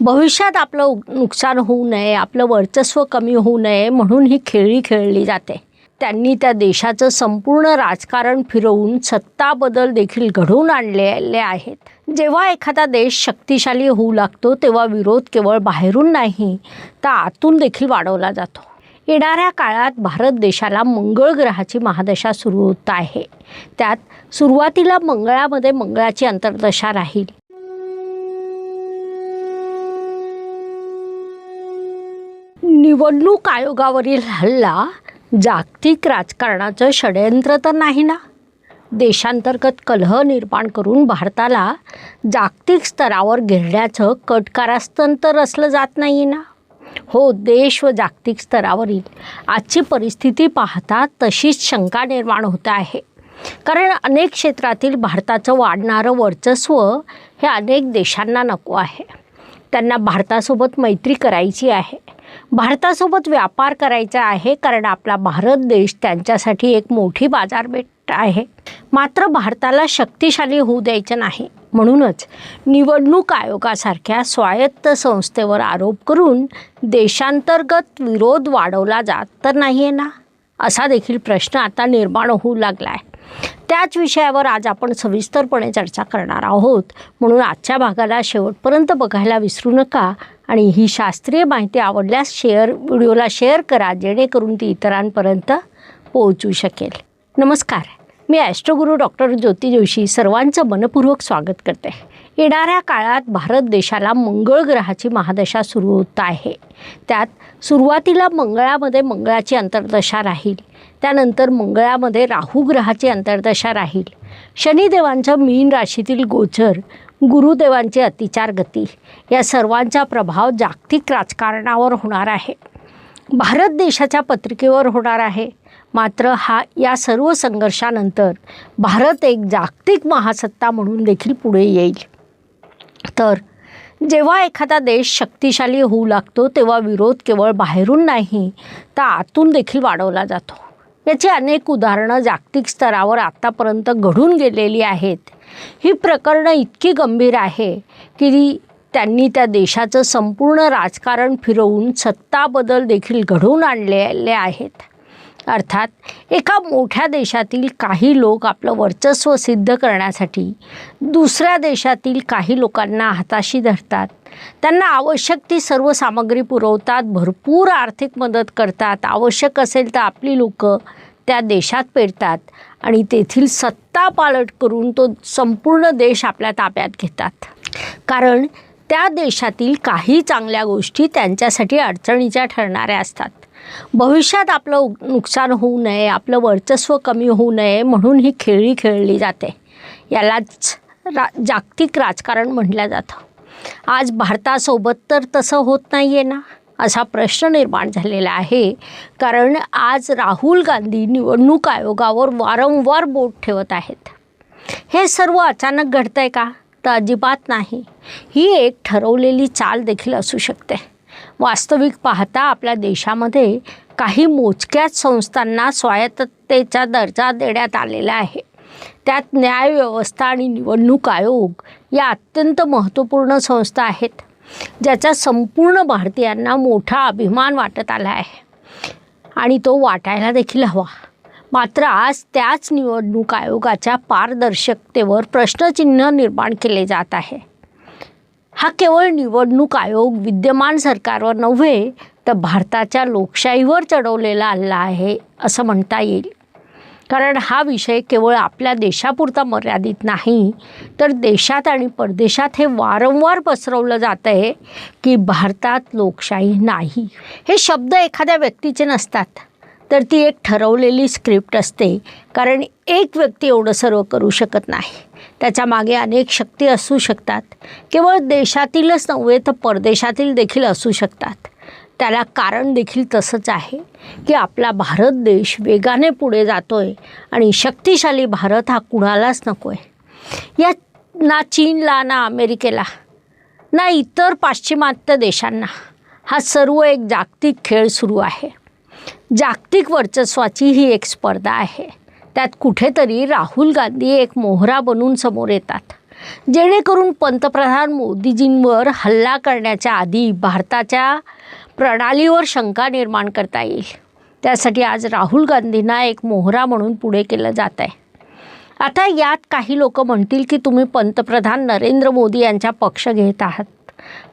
भविष्यात आपलं नुकसान होऊ नये आपलं वर्चस्व कमी होऊ नये म्हणून ही खेळी खेळली जाते. त्यांनी त्या देशाचं संपूर्ण राजकारण फिरवून सत्ता बदल देखील घडवून आणलेले आहेत. जेव्हा एखादा देश शक्तिशाली होऊ लागतो तेव्हा विरोध केवळ बाहेरून नाही तर आतून देखील वाढवला जातो. येणाऱ्या काळात भारत देशाला मंगळ ग्रहाची महादशा सुरू होत आहे. त्यात सुरुवातीला मंगळामध्ये मंगळाची अंतर्दशा राहील. निवडणूक आयोगावरील हल्ला जागतिक राजकारणाचं षडयंत्र तर नाही ना? देशांतर्गत कलह निर्माण करून भारताला जागतिक स्तरावर घेरण्याचं कटकारास्तन तर असलं जात नाही ना? हो देश व जागतिक स्तरावरील आजची परिस्थिती पाहता तशीच शंका निर्माण होत आहे. कारण अनेक क्षेत्रातील भारताचं वाढणारं वर्चस्व हे अनेक देशांना नको आहे. त्यांना भारतासोबत मैत्री करायची आहे. भारतासोबत व्यापार करायचा आहे कारण आपला भारत देश त्यांच्यासाठी एक मोठी बाजारपेठ आहे. मात्र भारताला शक्तिशाली होऊ द्यायचं नाही. म्हणूनच निवडणूक आयोगासारख्या स्वायत्त संस्थेवर आरोप करून देशांतर्गत विरोध वाढवला जात तर नाही आहे ना? असा देखील प्रश्न आता निर्माण होऊ लागला आहे त्याच विषयावर आज आपण सविस्तरपणे चर्चा करणार आहोत. म्हणून आजच्या भागाला शेवटपर्यंत बघायला विसरू नका आणि ही शास्त्रीय माहिती आवडल्यास शेअर व्हिडिओला शेअर करा जेणेकरून ती इतरांपर्यंत पोहोचू शकेल. नमस्कार. मी ॲस्ट्रोगुरू डॉक्टर ज्योती जोशी सर्वांचं मनपूर्वक स्वागत करते. येणाऱ्या काळात भारत देशाला मंगळ ग्रहाची महादशा सुरू होत आहे. त्यात सुरुवातीला मंगळामध्ये मंगळाची अंतर्दशा राहील. त्यानंतर मंगळामध्ये राहू ग्रहाची अंतर्दशा राहील. शनिदेवांचं मीन राशीतील गोचर गुरुदेवांची अतिचार गती या सर्वांचा प्रभाव जागतिक राजकारणावर होणार आहे. भारत देशाच्या पत्रिकेवर होणार आहे. मात्र हा या सर्व संघर्षानंतर भारत एक जागतिक महासत्ता म्हणून देखील पुढे येईल. तर जेव्हा एखादा देश शक्तिशाली होऊ लागतो तेव्हा विरोध केवळ बाहेरून नाही तर आतून देखील वाढवला जातो. याची अनेक उदाहरणं जागतिक स्तरावर आत्तापर्यंत घडून गेलेली आहेत. ही प्रकरणं इतकी गंभीर आहे की त्यांनी त्या देशाचं संपूर्ण राजकारण फिरवून सत्ता बदल देखील घडवून आणलेले आहेत. अर्थात एका मोठ्या देशातील काही लोक आपलं वर्चस्व सिद्ध करण्यासाठी दुसऱ्या देशातील काही लोकांना हाताशी धरतात. त्यांना आवश्यक ती सर्व सामग्री पुरवतात भरपूर आर्थिक मदत करतात. आवश्यक असेल तर आपली लोक त्या देशात पेरतात आणि तेथील सत्ता पालट करून तो संपूर्ण देश आपल्या ताब्यात घेतात. कारण त्या देशातील काही चांगल्या गोष्टी त्यांच्यासाठी अडचणीच्या ठरणाऱ्या असतात. भविष्यात आपलं उ- नुकसान होऊ नये आपलं वर्चस्व कमी होऊ नये म्हणून ही खेळी खेळली जाते. यालाच रा जागतिक राजकारण म्हटलं जातं. आज भारतासोबत तर तसं होत नाही आहे ना? असा प्रश्न निर्माण झालेला आहे. कारण आज राहुल गांधी निवडणूक आयोगावर वारंवार बोट ठेवत आहेत. हे सर्व अचानक घडतं आहे का? तर अजिबात नाही. ही एक ठरवलेली चाल देखील असू शकते. वास्तविक पाहता आपल्या देशामध्ये काही मोजक्याच संस्थांना स्वायत्ततेचा दर्जा देण्यात आलेला आहे. त्यात न्यायव्यवस्था आणि निवडणूक आयोग या अत्यंत महत्त्वपूर्ण संस्था आहेत ज्याचा संपूर्ण भारतीयांना मोठा अभिमान वाटत आला आहे. आणि तो वाटायला देखील हवा. मात्र आज त्याच निवडणूक आयोगाच्या पारदर्शकतेवर प्रश्नचिन्ह निर्माण केले जात आहे. हा केवळ निवडणूक आयोग विद्यमान सरकारवर नव्हे तर भारताच्या लोकशाहीवर चढवलेला हल्ला आहे असं म्हणता येईल. कारण हा विषय केवळ आपल्या देशापुरता मर्यादित नाही तर देशात आणि परदेशात हे वारंवार पसरवलं जात आहे की भारतात लोकशाही नाही. हे शब्द एखाद्या व्यक्तीचे नसतात तर ती एक ठरवलेली स्क्रिप्ट असते कारण एक व्यक्ती एवढं सर्व करू शकत नाही. त्याच्यामागे अनेक शक्ती असू शकतात केवळ देशातीलच नव्हे तर परदेशातील देखील असू शकतात. त्याला कारण देखील तसंच आहे की आपला भारत देश वेगाने पुढे जातो आहे आणि शक्तिशाली भारत हा कुणालाच नको आहे या ना चीनला ना अमेरिकेला ना इतर पाश्चिमात्य देशांना हा सर्व एक जागतिक खेळ सुरू आहे. जागतिक वर्चस्वाची ही एक स्पर्धा आहे. त्यात कुठेतरी राहुल गांधी एक मोहरा बनून समोर येतात. जेणेकरून पंतप्रधान मोदीजींवर हल्ला करण्याच्या आधी भारताच्या प्रणालीवर शंका निर्माण करता येईल. त्यासाठी आज राहुल गांधींना एक मोहरा म्हणून पुढे केलं जात आहे. आता यात काही लोक म्हणतील की तुम्ही पंतप्रधान नरेंद्र मोदी यांचा पक्ष घेत आहात.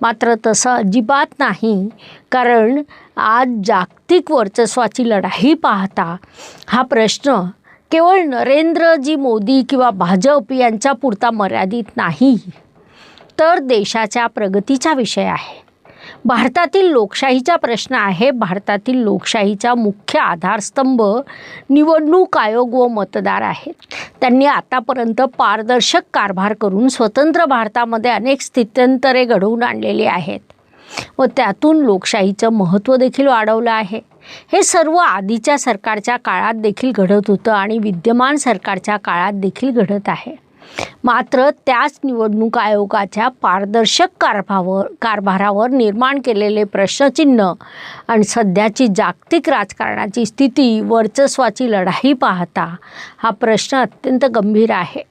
मात्र तसं अजिबात नाही कारण आज जागतिक वर्चस्वाची लढाई पाहता हा प्रश्न केवळ नरेंद्रजी मोदी किंवा भाजप यांच्यापुरता मर्यादित नाही तर देशाच्या प्रगतीचा विषय आहे. भारतातील लोकशाहीचा प्रश्न आहे. भारतातील लोकशाहीचा मुख्य आधारस्तंभ निवडणूक आयोग व मतदार आहेत. त्यांनी आतापर्यंत पारदर्शक कारभार करून स्वतंत्र भारतामध्ये अनेक स्थित्यंतरे घडवून आणलेली आहेत. व त्यातून लोकशाहीचं महत्त्व देखील वाढवलं आहे. हे सर्व आधीच्या सरकारच्या काळात देखील घडत होतं आणि विद्यमान सरकारच्या काळात देखील घडत आहे. मात्र त्याच निवडणूक आयोगाच्या पारदर्शक कारभावर कारभारावर निर्माण केलेले प्रश्नचिन्ह आणि सध्याची जागतिक राजकारणाची स्थिती वर्चस्वाची लढाई पाहता हा प्रश्न अत्यंत गंभीर आहे.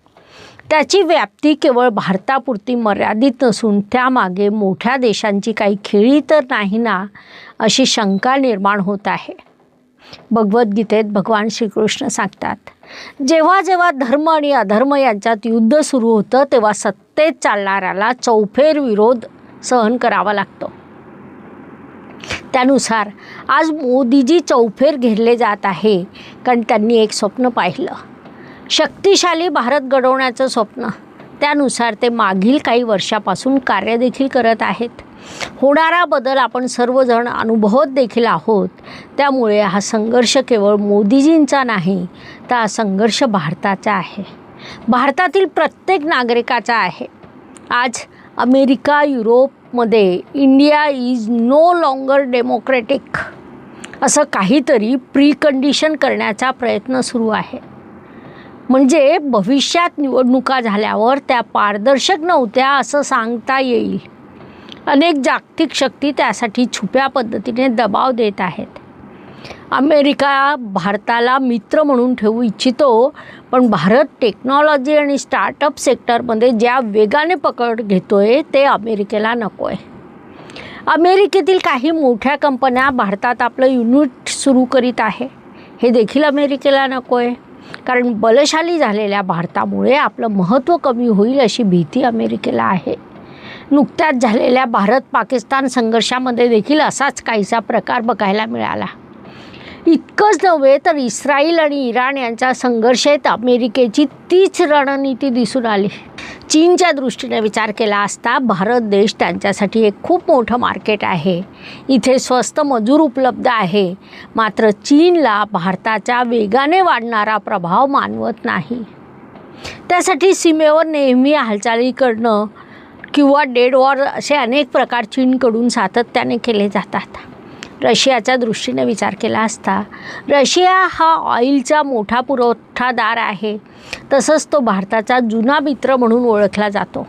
त्याची व्याप्ती केवळ भारतापुरती मर्यादित नसून त्यामागे मोठ्या देशांची काही खेळी तर नाही ना अशी शंका निर्माण होत आहे. भगवद्गीतेत भगवान श्रीकृष्ण सांगतात जेव्हा जेव्हा धर्म आणि अधर्म यांच्यात युद्ध सुरू होतं तेव्हा सत्तेत चालणाऱ्याला चौफेर विरोध सहन करावा लागतो. त्यानुसार आज मोदीजी चौफेर घेरले जात आहे कारण त्यांनी एक स्वप्न पाहिलं. शक्तिशाली भारत घडवण्याचं स्वप्न. त्यानुसार ते मागील काही वर्षापासून कार्यदेखील करत आहेत. होणारा बदल आपण सर्वजण अनुभवत देखील आहोत. त्यामुळे हा संघर्ष केवळ मोदीजींचा नाही तर हा संघर्ष भारताचा आहे. भारतातील प्रत्येक नागरिकाचा आहे. आज अमेरिका युरोपमध्ये India is no longer democratic असं काहीतरी प्रीकंडिशन करण्याचा प्रयत्न सुरू आहे. म्हणजे भविष्यात निवडणुका झाल्यावर त्या पारदर्शक नव्हत्या असं सांगता येईल. अनेक जागतिक शक्ती त्यासाठी छुप्या पद्धतीने दबाव देत आहेत. अमेरिका भारताला मित्र म्हणून ठेवू इच्छितो पण भारत टेक्नॉलॉजी आणि स्टार्टअप सेक्टरमध्ये ज्या वेगाने पकड घेतो आहे ते अमेरिकेला नको आहे अमेरिकेतील काही मोठ्या कंपन्या भारतात आपलं युनिट सुरू करीत आहे. हे देखील अमेरिकेला नको आहे कारण बलशाली झालेल्या भारतामुळे आपलं महत्त्व कमी होईल अशी भीती अमेरिकेला आहे. नुकत्याच झालेल्या भारत पाकिस्तान संघर्षामध्ये देखील असाच काहीसा प्रकार बघायला मिळाला. इतकंच नव्हे तर इस्रायल आणि इराण यांच्या संघर्षात अमेरिकेची तीच रणनीती दिसून आली. चीनच्या दृष्टीने विचार केला असता भारत देश त्यांच्यासाठी एक खूप मोठं मार्केट आहे. इथे स्वस्त मजूर उपलब्ध आहे. मात्र चीनला भारताच्या वेगाने वाढणारा प्रभाव मानवत नाही. त्यासाठी सीमेवर नेहमी हालचाली करणं किंवा डेड वॉर असे अनेक प्रकार चीनकडून सातत्याने केले जातात. रशियाच्या दृष्टीने विचार केला असता रशिया हा ऑइलचा मोठा पुरवठादार आहे. तसंच तो भारताचा जुना मित्र म्हणून ओळखला जातो.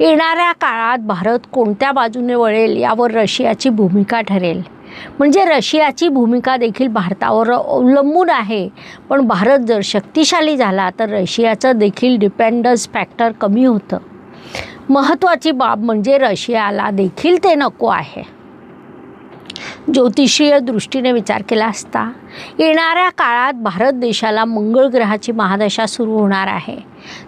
येणाऱ्या काळात भारत कोणत्या बाजूने वळेल यावर रशियाची भूमिका ठरेल. म्हणजे रशियाची भूमिका देखील भारतावर अवलंबून आहे. पण भारत जर शक्तिशाली झाला तर रशियाचं देखील डिपेंडन्स फॅक्टर कमी होतं. महत्त्वाची बाब म्हणजे रशियाला देखील ते नको आहे. ज्योतिषीय दृष्टीने विचार केला असता येणाऱ्या काळात भारत देशाला मंगळ ग्रहाची महादशा सुरू होणार आहे.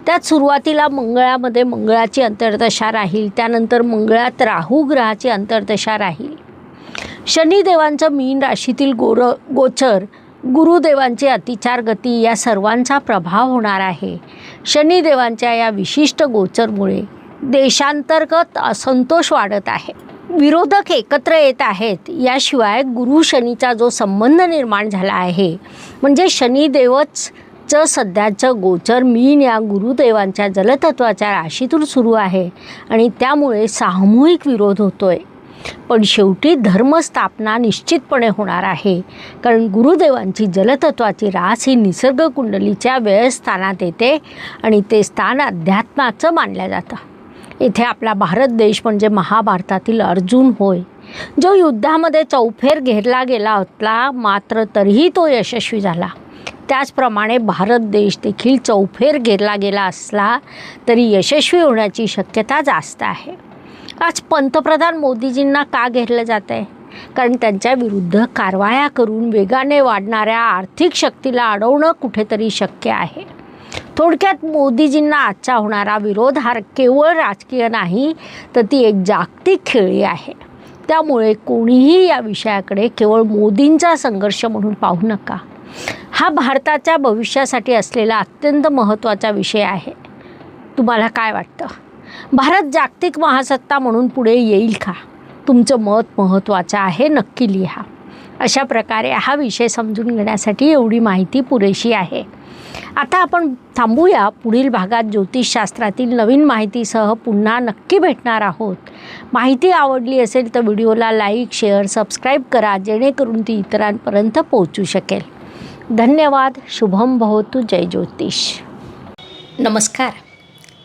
त्यात सुरुवातीला मंगळामध्ये मंगळाची अंतर्दशा राहील त्यानंतर मंगळात राहू ग्रहाची अंतर्दशा राहील. शनिदेवांचं मीन राशीतील गोर गोचर गुरुदेवांचे अतिचार गती या सर्वांचा प्रभाव होणार आहे. शनिदेवांच्या या विशिष्ट गोचरमुळे देशांतर्गत असंतोष वाढत आहे. विरोधक एकत्र येत आहेत याशिवाय गुरु शनीचा जो संबंध निर्माण झाला आहे म्हणजे शनिदेवच चं सध्याचं गोचर मीन या गुरुदेवांच्या जलतत्वाच्या राशीतून सुरू आहे आणि त्यामुळे सामूहिक विरोध होतोय. पण शेवटी धर्मस्थापना निश्चितपणे होणार आहे कारण गुरुदेवांची जलतत्वाची रास ही निसर्ग कुंडलीच्या व्ययस्थानात येते आणि ते स्थान अध्यात्माचं मानलं जातं. इथे आपला भारत देश म्हणजे महाभारतातील अर्जुन होय. जो युद्धामध्ये चौफेर घेरला गेला होता मात्र तरीही तो यशस्वी झाला. त्याचप्रमाणे भारत देश देखील चौफेर घेरला गेला असला तरी यशस्वी होण्याची शक्यता जास्त आहे. आज पंतप्रधान मोदीजींना का घेरलं जात आहे कारण त्यांच्या विरुद्ध कारवाया करून वेगाने वाढणाऱ्या आर्थिक शक्तीला अडवणं कुठेतरी शक्य आहे. थोडक्यात मोदीजींना आजचा होणारा विरोध हा केवळ राजकीय नाही तर ती एक जागतिक खेळी आहे. त्यामुळे कोणीही या विषयाकडे केवळ मोदींचा संघर्ष म्हणून पाहू नका. हा भारताच्या भविष्यासाठी असलेला अत्यंत महत्त्वाचा विषय आहे. तुम्हाला काय वाटतं? भारत जागतिक महासत्ता म्हणून पुढे येईल का? तुमचं मत महत्त्वाचं आहे नक्की लिहा. अशा प्रकारे हा विषय समजून घेण्यासाठी एवढी माहिती पुरेशी आहे. आता आपण थांबूया. पुढील भागात ज्योतिषशास्त्रातील नवीन माहितीसह पुन्हा नक्की भेटणार आहोत. माहिती आवडली असेल तर व्हिडिओला लाईक शेअर सबस्क्राईब करा जेणेकरून ती इतरांपर्यंत पोहोचू शकेल. धन्यवाद. शुभम भवतु. जय ज्योतिष. नमस्कार.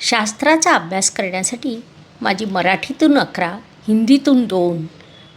शास्त्राचा अभ्यास करण्यासाठी माझी मराठीतून अकरा हिंदीतून दोन